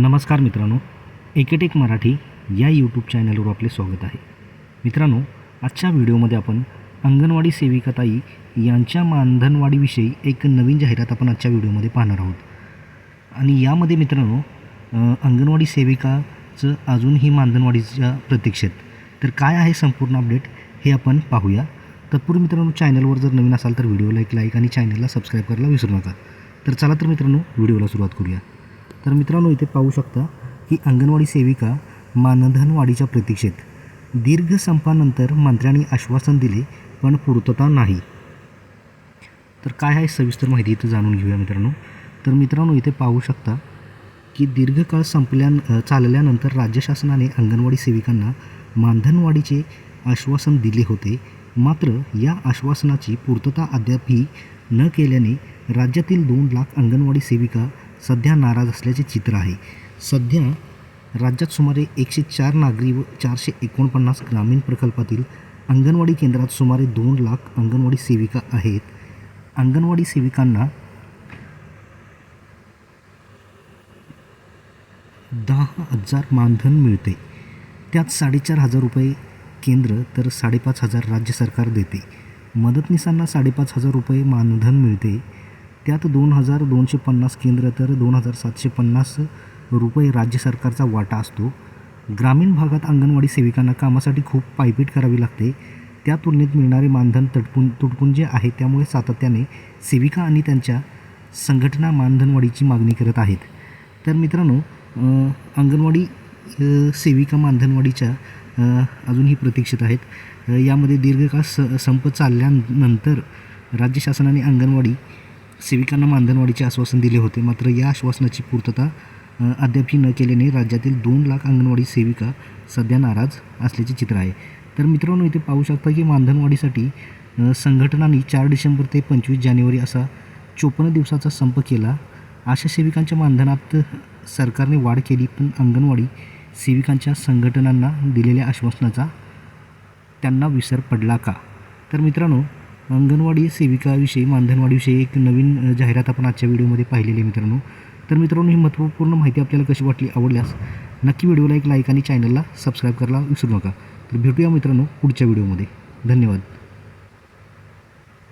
नमस्कार मित्रांनो एकेटेक मराठी या यूट्यूब चॅनलवर आपले स्वागत आहे. मित्रांनो आजच्या व्हिडिओमध्ये आपण अंगणवाडी सेविकाताई यांच्या मानधनवाढीविषयी एक नवीन जाहिरात आपण आजच्या व्हिडिओमध्ये पाहणार आहोत. आणि यामध्ये मित्रांनो अंगणवाडी सेविकाचं अजूनही मानधनवाढीच्या प्रतीक्षेत तर काय आहे संपूर्ण अपडेट हे आपण पाहूया. तत्पूर्वी मित्रांनो चॅनलवर जर नवीन असाल तर व्हिडिओला एक लाईक आणि चॅनलला सबस्क्राईब करायला विसरू नका. तर चला तर मित्रांनो व्हिडिओला सुरुवात करूया. तर मित्रांनो इथे पाहू शकता की अंगणवाडी सेविका मानधन वाढीच्या प्रतीक्षेत दीर्घ संपानंतर मंत्र्यांनी आश्वासन दिले पण पूर्तता नाही. तर काय आहे सविस्तर माहिती इथं जाणून घेऊया मित्रांनो. तर मित्रांनो इथे पाहू शकता की दीर्घकाळ संपल्या चालल्यानंतर राज्य शासनाने अंगणवाडी सेविकांना मानधनवाढीचे आश्वासन दिले होते. मात्र या आश्वासनाची पूर्तता अद्यापही न केल्याने राज्यातील दोन लाख अंगणवाडी सेविका सध्या नाराज असल्याचे चित्र आहे. सध्या राज्यात सुमारे एकशे चार नागरी व चारशे एकोणपन्नास ग्रामीण प्रकल्पातील अंगणवाडी केंद्रात सुमारे दोन लाख अंगणवाडी सेविका आहेत. अंगणवाडी सेविकांना दहा हजार मानधन मिळते. त्यात साडेचार हजार रुपये केंद्र तर साडेपाच हजार राज्य सरकार देते. मदतनीसांना साडेपाच हजार रुपये मानधन मिळते. त्यात दोन हजार दोनशे पन्नास केंद्र तर दोन हजार सातशे पन्नास रुपये राज्य सरकारचा वाटा असतो. ग्रामीण भागात अंगणवाडी सेविकांना कामासाठी खूप पायपीट करावी लागते. त्या तुलनेत मिळणारे मानधन तटपून तुटपुंजे आहे त्यामुळे सातत्याने सेविका आणि त्यांच्या संघटना मानधनवाढीची मागणी करत आहेत. तर मित्रांनो अंगणवाडी सेविका मानधनवाढीच्या अजूनही प्रतीक्षित आहेत. यामध्ये दीर्घकाळ स संप चालल्यानंतर राज्य शासनाने अंगणवाडी सेविकांना मानधनवाढीचे आश्वासन दिले होते. मात्र या आश्वासनाची पूर्तता अद्यापही न केल्याने राज्यातील दोन लाख अंगणवाडी सेविका सध्या नाराज असल्याचे चित्र आहे. तर मित्रांनो इथे पाहू शकता की मानधनवाढीसाठी संघटनांनी चार डिसेंबर ते पंचवीस जानेवारी असा चोपन्न दिवसाचा संप केला. आशा सेविकांच्या मानधनात सरकारने वाढ केली पण अंगणवाडी सेविकांच्या संघटनांना दिलेल्या आश्वासनाचा त्यांना विसर पडला का? तर मित्रांनो अंगणवाडी सेविकाविषयी मानधनवाडीविषयी एक नवीन जाहिरात आपण आजच्या व्हिडिओमध्ये पाहिलेली आहे मित्रांनो. तर मित्रांनो ही महत्त्वपूर्ण माहिती आपल्याला कशी वाटली आवडल्यास नक्की व्हिडिओला एक लाईक आणि चॅनलला सबस्क्राईब करायला विसरू नका. तर भेटूया मित्रांनो पुढच्या व्हिडिओमध्ये. धन्यवाद.